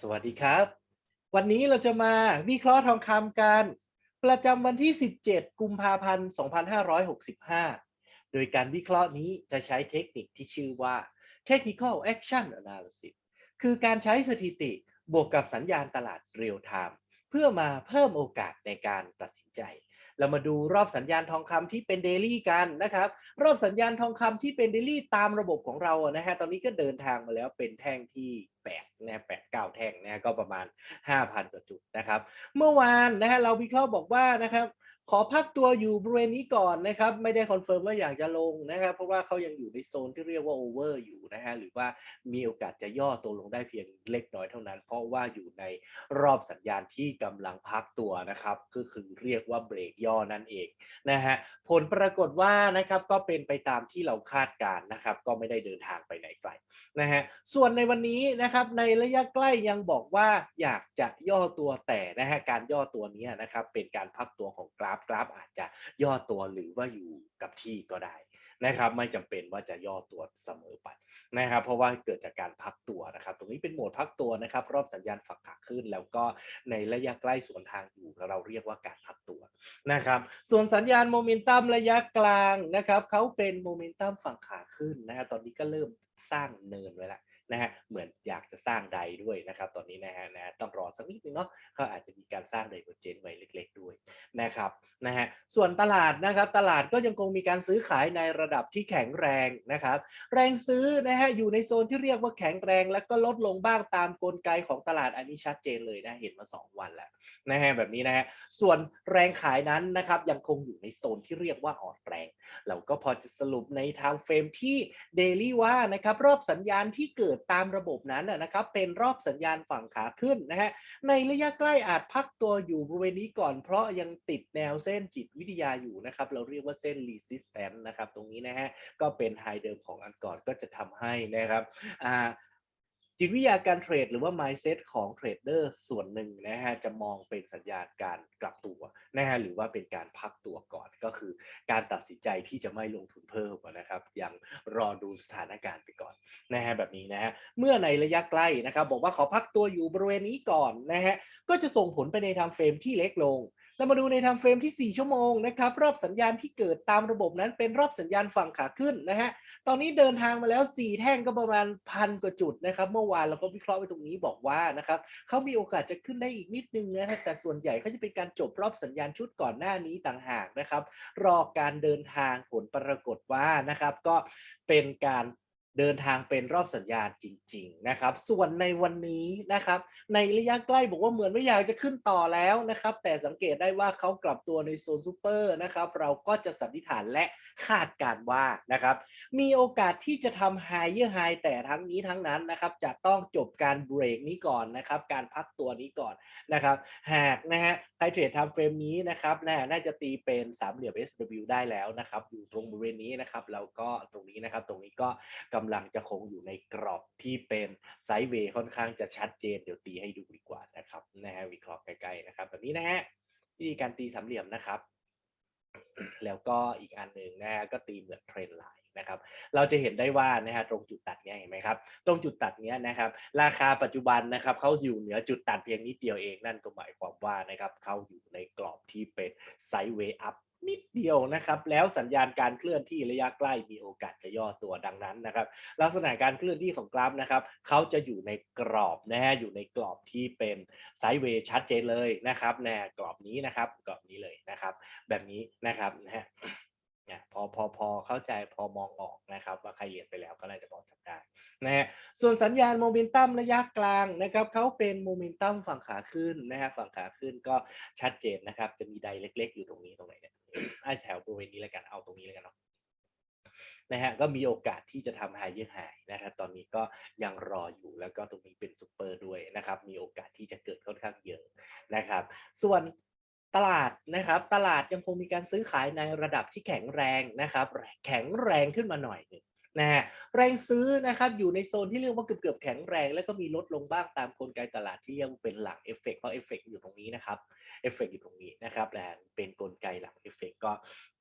สวัสดีครับ วันนี้เราจะมาวิเคราะห์ทองคำกัน ประจำวันที่ 17 กุมภาพันธ์ 2565 โดยการวิเคราะห์นี้จะใช้เทคนิคที่ชื่อว่า Technical Action Analysis คือการใช้สถิติบวกกับสัญญาณตลาดเรียลไทม์เพื่อมาเพิ่มโอกาสในการตัดสินใจ เรามาดูรอบสัญญาณทองคำที่เป็นเดลี่กันนะครับ รอบสัญญาณทองคำที่เป็นเดลี่ตามระบบของเรานะฮะตอนนี้ก็เดินทางมาแล้วเป็นแท่งที่8นะแปดเก้าแท่งนะก็ประมาณ 5,000กว่าจุดนะครับ เมื่อวานนะฮะเราวิเคราะห์บอกว่านะครับ ขอพักตัวอยู่บริเวณนี้ก่อนนะครับ ไม่ได้คอนเฟิร์มว่าอยากจะลงนะครับ เพราะว่าเขายังอยู่ในโซนที่เรียกว่าโอเวอร์อยู่นะฮะหรือว่ามีโอกาสจะย่อตัวลงได้เพียงเล็กน้อยเท่านั้น เพราะว่าอยู่ในรอบสัญญาณที่กำลังพักตัวนะครับ ก็คือเรียกว่าเบรกย่อนั่นเองนะฮะผลปรากฏว่านะครับก็เป็นไปตามที่เราคาดการณ์นะครับ ก็ไม่ได้เดินทางไปไหนไกลนะฮะส่วนในวันนี้นะครับในระยะใกล้ยังบอกว่าอยากจะย่อตัวแต่นะฮะการย่อตัวนี้นะครับเป็นการพักตัวของกราฟกราฟอาจจะย่อตัวหรือว่าอยู่กับที่ก็ได้ นะครับ ไม่จำเป็นว่าจะย่อตัวเสมอไปนะครับ เพราะว่าเกิดจากการพักตัวนะครับ ตรงนี้เป็นโหมดพักตัวนะครับ รอบสัญญาณฝักขาขึ้น แล้วก็ในระยะใกล้สวนทางอยู่เราเรียกว่าการพักตัวนะครับ ส่วนสัญญาณโมเมนตัมระยะกลางนะครับเขาเป็นโมเมนตัมฝั่งขาขึ้นนะฮะตอนนี้ก็เริ่มสร้างเนินไว้แล้วนะฮะเหมือนอยากจะสร้างใดด้วยนะครับ ตอนนี้นะฮะนะต้องรอสักนิดนึงเนาะเขาอาจจะมีการสร้างไดเวอร์เจนไว้เล็ก ๆ ด้วยนะครับนะฮะส่วนตลาดนะครับ ตลาดก็ยังคงมีการซื้อขายในระดับที่แข็งแรงนะครับ แรงซื้อนะฮะอยู่ในโซนที่เรียกว่าแข็งแรง แล้วก็ลดลงบ้างตามกลไกของตลาดอันนี้ชัดเจนเลยนะเห็นมา 2 วันแล้วนะฮะแบบนี้นะฮะส่วนแรงขายนั้นนะครับยังคงอยู่ในโซนที่เรียกว่าอ่อนแรง เราก็พอจะสรุปในทม์เฟรมที่เดลี่ว่านะครับรอบสัญญาณที่เกิดตามระบบนั้นนะนะครับเป็นรอบสัญญาณฝั่งขาขึ้นนะฮะในระยะใกล้อาจพักตัวอยู่บริเวณนี้ก่อน เพราะยังติดแนวเส้นจิตวิทยาอยู่นะครับเราเรียกว่าเส้น resistance นะครับตรงนี้นะฮะก็เป็นไฮเดิมของอันก่อนก็จะทำให้นะครับอ่าจิตวิทยาการเทรดหรือว่า mindset ของเทรดเดอร์ส่วนหนึ่งนะฮะจะมองเป็นสัญญาณการกลับตัวนะฮะหรือว่าเป็นการพักตัวก่อนก็คือการตัดสินใจที่จะไม่ลงทุนเพิ่มนะครับยังรอดูสถานการณ์ไปก่อนนะฮะแบบนี้นะฮะเมื่อในระยะใกล้นะครับบอกว่าขอพักตัวอยู่บริเวณนี้ก่อนนะฮะก็จะส่งผลไปในทม์เฟรมที่เล็กลง เรามาดูในไทม์เฟรมที่ 4 ชั่วโมงนะครับ รอบสัญญาณที่เกิดตามระบบนั้นเป็นรอบสัญญาณฝั่งขาขึ้นนะฮะ ตอนนี้เดินทางมาแล้ว 4 แท่งก็ประมาณพันกว่าจุดนะครับ เมื่อวานเราก็วิเคราะห์ไปตรงนี้บอกว่านะครับเขามีโอกาสจะขึ้นได้อีกนิดนึงนะฮะแต่ส่วนใหญ่เขาจะเป็นการจบรอบสัญญาณชุดก่อนหน้านี้ต่างหากนะครับ รอการเดินทางผลปรากฏว่านะครับ ก็เป็นการ เดินทางเป็นรอบสัญญาณจริง ๆ นะครับ ส่วนในวันนี้นะครับ ในระยะใกล้บอกว่าเหมือนไม่อยากจะขึ้นต่อแล้วนะครับ แต่สังเกตได้ว่าเขากลับตัวในโซนซูเปอร์นะครับ เราก็จะสันนิษฐานและคาดการณ์ว่านะครับ มีโอกาสที่จะทำ higher high แต่ทั้งนี้ทั้งนั้นนะครับ จะต้องจบการเบรกนี้ก่อนนะครับ การพักตัวนี้ก่อนนะครับ หากนะฮะใครเทรดทำเฟรมนี้นะครับน่น่าจะตีเป็นสามเหลี่ยม SW ได้แล้วนะครับ อยู่ตรงบริเวณนี้นะครับแล้วก็ตรงนี้นะครับ ตรงนี้ก็กำำลังจะคงอยู่ในกรอบที่เป็นไซด์เวย์ค่อนข้างจะชัดเจน เดี๋ยวตีให้ดูดีกว่านะครับนะฮะวิเคราะห์ใกล้ๆนะครับ แบบนี้นะฮะวิธีการตีสามเหลี่ยมนะครับ แล้วก็อีกอันหนึ่งนะฮะก็ตีเหมือนเทรนไลน์นะครับ เราจะเห็นได้ว่านะฮะตรงจุดตัดเนี้ยเห็นไหมครับ ตรงจุดตัดเนี้ยนะครับ ราคาปัจจุบันนะครับเขาอยู่เหนือจุดตัดเพียงนิดเดียวเองนั่นก็หมายความว่านะครับเขาอยู่ในกรอบที่เป็นไซด์เวย์อัพ นิดเดียวนะครับ แล้วสัญญาณการเคลื่อนที่ระยะใกล้มีโอกาสจะย่อตัวดังนั้นนะครับ ลักษณะการเคลื่อนที่ของกราฟนะครับเขาจะอยู่ในกรอบนะฮะอยู่ในกรอบที่เป็นไซด์เวย์ชัดเจนเลยนะครับแนกรอบนี้นะครับกรอบนี้เลยนะครับ แบบนี้นะครับนะฮะ เนี่ยพอพอพอเข้าใจพอมองออกนะครับว่าใครเรียนไปแล้วก็น่าจะพอจำได้นะฮะส่วนสัญญาณโมเมนตัมระยะกลางนะครับเขาเป็นโมเมนตัมฝั่งขาขึ้นนะฮะฝั่งขาขึ้นก็ชัดเจนนะครับ จะมีไดเล็ก ๆ อยู่ตรงนี้ตรงไหนเนี่ยไอ้แถวบริเวณนี้แล้วกันเอาตรงนี้แล้วกันเนาะนะฮะก็มีโอกาสที่จะทำไฮเยอร์ไฮนะครับตอนนี้ก็ยังรออยู่แล้วก็ตรงนี้เป็นซูเปอร์ด้วยนะครับ มีโอกาสที่จะเกิดค่อนข้างเยอะนะครับ ส่วน ตลาดนะครับตลาดยังคงมีการซื้อขายในระดับที่แข็งแรงนะครับแข็งแรงขึ้นมาหน่อยหนึ่งนะฮะแรงซื้อนะครับอยู่ในโซนที่เรียกว่าเกือบเกือบแข็งแรง แล้วก็มีลดลงบ้างตามกลไกตลาดที่ยังเป็นหลังเอฟเฟกเพราะเอฟเฟกอยู่ตรงนี้นะครับเอฟเฟกอยู่ตรงนี้นะครับและเป็นกลไกหลังเอฟเฟกก็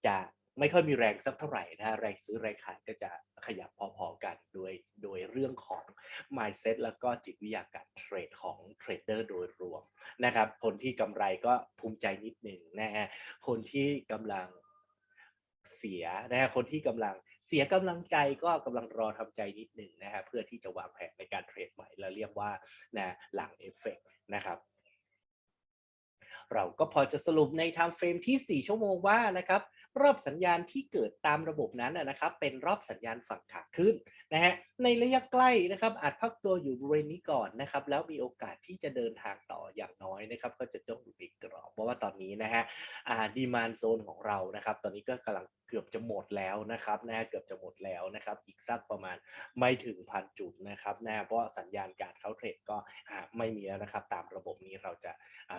จะ ไม่ค่อยมีแรงสักเท่าไหร่นะฮะแรงซื้อแรงขายก็จะขยับพอๆกันโดยโดยเรื่องของ mindset แล้วก็จิตวิทยาการเทรดของเทรดเดอร์โดยรวมนะครับ คนที่กำไรก็ภูมิใจนิดหนึ่งนะฮะคนที่กำลังเสียนะฮะคนที่กำลังเสียกำลังใจก็กำลังรอทำใจนิดหนึ่งนะฮะเพื่อที่จะวางแผนในการเทรดใหม่เราเรียกว่านะหลังเอฟเฟกนะครับเราก็พอจะสรุปในไทม์เฟรมที่ 4 ชั่วโมงว่านะครับ รอบสัญญาณที่เกิดตามระบบนั้นนะครับ เป็นรอบสัญญาณฝั่งขาขึ้นนะฮะในระยะใกล้นะครับอาจพักตัวอยู่บริเวณนี้ก่อนนะครับแล้วมีโอกาสที่จะเดินทางต่ออย่างน้อยนะครับ ก็จะจ้องอยู่ในกรอบเพราะว่าตอนนี้นะฮะดีมานโซนของเรานะครับ ตอนนี้ก็กำลังเกือบจะหมดแล้วนะครับนะเกือบจะหมดแล้วนะครับ อีกสักประมาณไม่ถึงพันจุดนะครับนะเพราะสัญญาณการเข้าเทรดก็ไม่มีแล้วนะครับ ตามระบบนี้เราจะ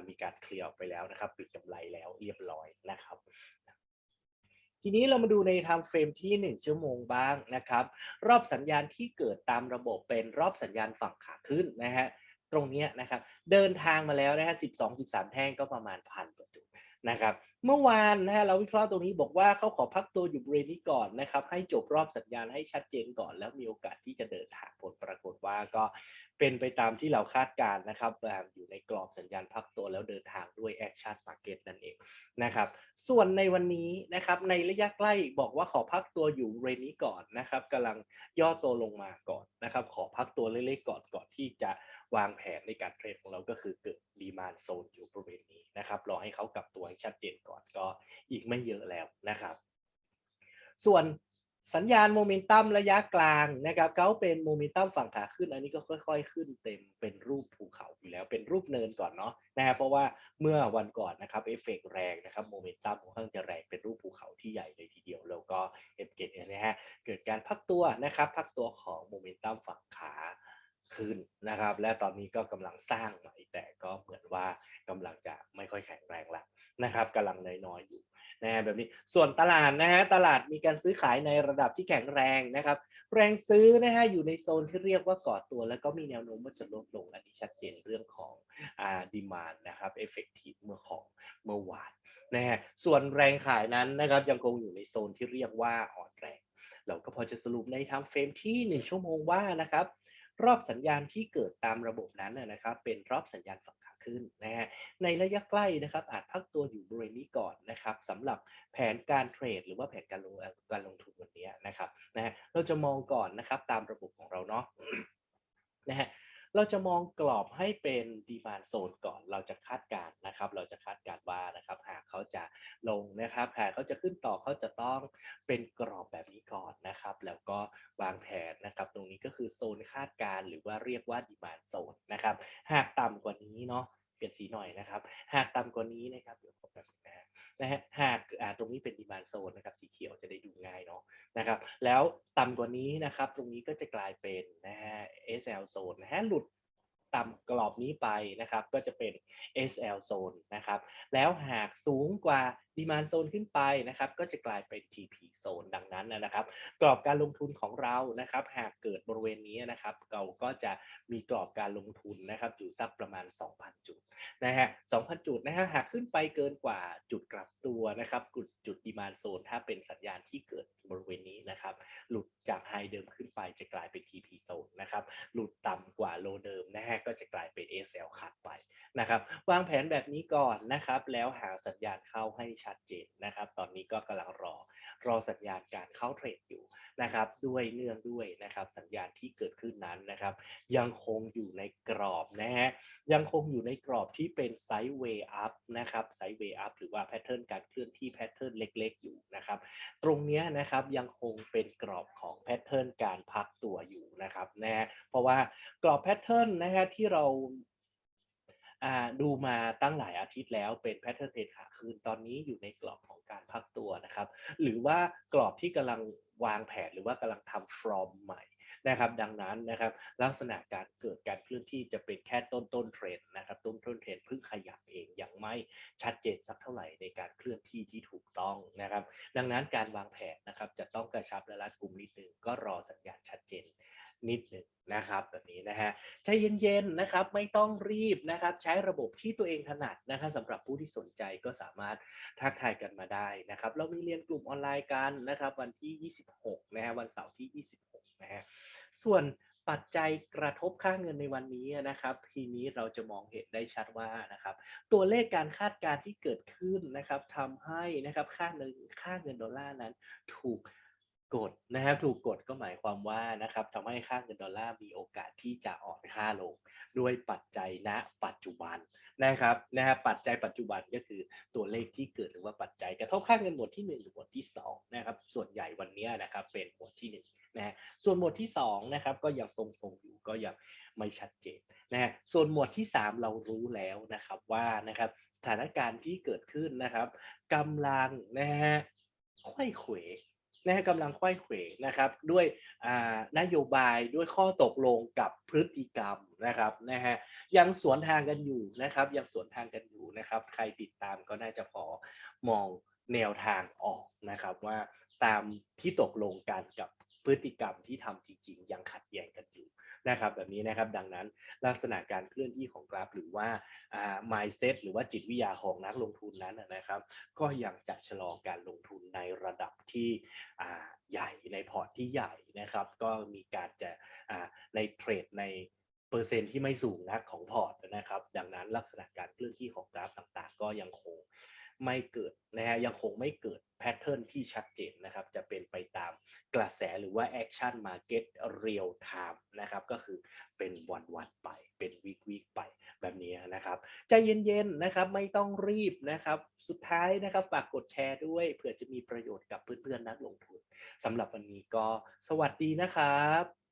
มีการเคลียร์ไปแล้วนะครับปิดกำไรแล้วเรียบร้อยนะ ทีนี้เรามาดูในไทม์เฟรมที่ 1 ชั่วโมงบ้างนะครับ รอบสัญญาณที่เกิดตามระบบเป็นรอบสัญญาณฝั่งขาขึ้นนะฮะตรงนี้นะครับ เดินทางมาแล้วนะฮะ12 13แท่งก็ประมาณพันกว่าจุดนะครับเมื่อวานนะฮะเราวิเคราะห์ตรงนี้บอกว่าเขาขอพักตัวอยู่บริเวณนี้ก่อนนะครับ ให้จบรอบสัญญาณให้ชัดเจนก่อนแล้วมีโอกาสที่จะเดินทางผล ปรากฏว่าก็เป็นไปตามที่เราคาดการณ์นะครับอยู่ในกรอบสัญญาณพักตัวแล้วเดินทางด้วยแอคชั่นมาเก็ตนั่นเองนะครับ ส่วนในวันนี้นะครับในระยะใกล้บอกว่าขอพักตัวอยู่บริเวณนี้ก่อนนะครับกำลังย่อตัวลงมาก่อนนะครับขอพักตัวเล็กๆก่อนก่อนที่จะวางแผนในการเทรดของเราก็คือเกิดดีมานโซนอยู่บริเวณนี้นะครับรอให้เขากลับตัวให้ชัดเจนก่อนก็อีกไม่เยอะแล้วนะครับ ส่วน สัญญาณโมเมนตัมระยะกลางนะครับเขาเป็นโมเมนตัมฝั่งขาขึ้น อันนี้ก็ค่อย ๆ ขึ้นเต็มเป็นรูปภูเขาอยู่แล้วเป็นรูปเนินก่อนเนาะนะฮะเพราะว่าเมื่อวันก่อนนะครับเอฟเฟกแรงนะครับโมเมนตัมค่อนข้างจะแรงเป็นรูปภูเขาที่ใหญ่เลยทีเดียว แล้วก็เอฟเกตนะฮะเกิดการพักตัวนะครับพักตัวของโมเมนตัมฝั่งขาขึ้นนะครับ และตอนนี้ก็กำลังสร้างใหม่แต่ก็เหมือนว่ากำลังจะไม่ค่อยแข็งแรงละนะครับกำลังน้อยๆอยู่ นะแบบนี้ส่วนตลาดนะฮะตลาดมีการซื้อขายในระดับที่แข็งแรงนะครับ แรงซื้อนะฮะอยู่ในโซนที่เรียกว่ากอดตัว แล้วก็มีแนวโน้มว่าจะลดลงอันนี้ชัดเจนเรื่องของอ่าดีมานนะครับเอฟเฟกตีฟเมื่อของเมื่อวานนะฮะส่วนแรงขายนั้นนะครับยังคงอยู่ในโซนที่เรียกว่าอ่อนแรง เราก็พอจะสรุปในทม์เฟรมที่ 1 ชั่วโมงว่านะครับ รอบสัญญาณที่เกิดตามระบบนั้นนะครับ เป็นรอบสัญญาณฝั่งขาขึ้นนะฮะในระยะใกล้นะครับอาจพักตัวอยู่บริเวณนี้ก่อนนะครับสำหรับแผนการเทรดหรือว่าแผนการลงการลงทุนวันนี้นะครับนะฮะเราจะมองก่อนนะครับตามระบบของเราเนาะนะฮะ เราจะมองกรอบให้เป็นดีมานโซนก่อน เราจะคาดการณ์นะครับ เราจะคาดการณ์ว่านะครับ หากเขาจะลงนะครับหากเขาจะขึ้นต่อเขาจะต้องเป็นกรอบแบบนี้ก่อนนะครับ แล้วก็วางแผนนะครับ ตรงนี้ก็คือโซนคาดการณ์หรือว่าเรียกว่าดีมานโซนนะครับ หากต่ำกว่านี้เนาะเปลี่ยนสีหน่อยนะครับ หากต่ำกว่านี้นะครับเดี๋ยวผมแบบ นะฮะหากตรงนี้เป็นดีมานโซนนะครับสีเขียวจะได้ดูง่ายเนาะนะครับแล้วต่ำกว่านี้นะครับตรงนี้ก็จะกลายเป็นนะฮะ SL โซนนะฮะหลุด ต่ำกรอบนี้ไปนะครับ ก็จะเป็น SL zone นะครับ แล้วหากสูงกว่า demand zone ขึ้นไปนะครับ ก็จะกลายเป็น TP zone ดังนั้นนะครับ กรอบการลงทุนของเรานะครับ หากเกิดบริเวณนี้นะครับ เราก็จะมีกรอบการลงทุนนะครับ อยู่สักประมาณ 2,000 จุดนะฮะ 2,000 จุดนะฮะ หากขึ้นไปเกินกว่าจุดกลับตัวนะครับจุดจุด demand zone ถ้าเป็นสัญญาณที่เกิดบริเวณนี้นะครับ หลุดจากไฮเดิมขึ้นไปจะกลายเป็น TP zone นะครับ หลุดต่ำกว่าโลเดิมนะฮะก็จะกลายเป็น SL ขาดไปนะครับวางแผนแบบนี้ก่อนนะครับ แล้วหาสัญญาณเข้าให้ชัดเจนนะครับ ตอนนี้ก็กำลังรอรอสัญญาณการเข้าเทรดอยู่นะครับ ด้วยเนื่องด้วยนะครับสัญญาณที่เกิดขึ้นนั้นนะครับ ยังคงอยู่ในกรอบนะฮะยังคงอยู่ในกรอบที่เป็นไซด์เวย์อัพนะครับไซด์เวย์อัพหรือว่าแพทเทิร์นการเคลื่อนที่แพทเทิร์นเล็กๆอยู่นะครับ ตรงนี้นะครับยังคงเป็นกรอบของแพทเทิร์นการพักตัวอยู่นะครับนะเพราะว่ากรอบแพทเทิร์นนะฮะที่เราดูมาตั้งหลายอาทิตย์แล้วเป็นแพทเทิร์นเทรนขาขึ้นตอนนี้อยู่ในกรอบของการพักตัวนะครับ หรือว่ากรอบที่กำลังวางแผนหรือว่ากำลังทำ from ใหม่นะครับดังนั้นนะครับลักษณะการเกิดการเคลื่อนที่จะเป็นแค่ต้นต้นเทรนด์นะครับต้นต้นเทรนด์เพิ่งขยับเองยังไม่ชัดเจนสักเท่าไหร่ในการเคลื่อนที่ที่ถูกต้องนะครับ ดังนั้นการวางแผนนะครับจะต้องกระชับและรัดกุมนิดนึงก็รอสัญญาณชัดเจน นิดหนึ่งนะครับแบบนี้นะฮะใจเย็นๆนะครับไม่ต้องรีบนะครับใช้ระบบที่ตัวเองถนัดนะครับสำหรับผู้ที่สนใจก็สามารถทักทายกันมาได้นะครับ เรามีเรียนกลุ่มออนไลน์กันนะครับ วันที่ 26นะฮะวันเสาร์ที่ 26นะฮะส่วนปัจจัยกระทบค่าเงินในวันนี้นะครับ ทีนี้เราจะมองเห็นได้ชัดว่านะครับ ตัวเลขการคาดการณ์ที่เกิดขึ้นนะครับทำให้นะครับค่าเงินค่าเงินดอลลาร์นั้นถูก กดนะครับถูกกดก็หมายความว่านะครับทำให้ค่าเงินดอลลาร์มีโอกาสที่จะอ่อนค่าลง ด้วยปัจจัยณปัจจุบันนะครับนะครับปัจจัยปัจจุบันก็คือตัวเลขที่เกิดหรือว่าปัจจัยกระทบค่าเงินหมวดที่1หรือหมวดที่2นะครับส่วนใหญ่วันนี้นะครับเป็นหมวดที่1นะฮะส่วนหมวดที่2นะครับก็ยังทรงๆอยู่ก็ยังไม่ชัดเจนนะฮะส่วนหมวดที่ 3 เรารู้แล้วนะครับว่านะครับสถานการณ์ที่เกิดขึ้นนะครับกำลังนะฮะไขว้เขว นะฮะกำลังไขว้เขวนะครับด้วยนโยบายด้วยข้อตกลงกับพฤติกรรมนะครับนะฮะยังสวนทางกันอยู่นะครับยังสวนทางกันอยู่นะครับ ใครติดตามก็น่าจะพอมองแนวทางออกนะครับว่าตามที่ตกลงกันกับพฤติกรรมที่ทำจริงๆ ยังขัดแย้งกันอยู่ นะครับแบบนี้นะครับดังนั้นลักษณะการเคลื่อนที่ของกราฟ หรือว่า mindset หรือว่าจิตวิทยาของนักลงทุนนั้นนะครับ ก็ยังจะชะลอการลงทุนในระดับที่ใหญ่ในพอร์ตที่ใหญ่นะครับ ก็มีการจะในเทรดในเปอร์เซ็นต์ที่ไม่สูงนักของพอร์ตนะครับ ดังนั้นลักษณะการเคลื่อนที่ของกราฟต่างๆ ก็ยังคงไม่เกิดนะฮะยังคงไม่เกิดแพทเทิร์นที่ชัดเจนนะครับ จะเป็นไปตาม กระแสหรือว่าแอคชั่นมาเก็ตเรียลไทม์นะครับก็คือเป็นวันวันไปเป็นวีควีคไปแบบนี้นะครับใจเย็นๆนะครับไม่ต้องรีบนะครับสุดท้ายนะครับฝากกดแชร์ด้วยเผื่อจะมีประโยชน์กับเพื่อนๆนักลงทุนสำหรับวันนี้ก็สวัสดีนะครับ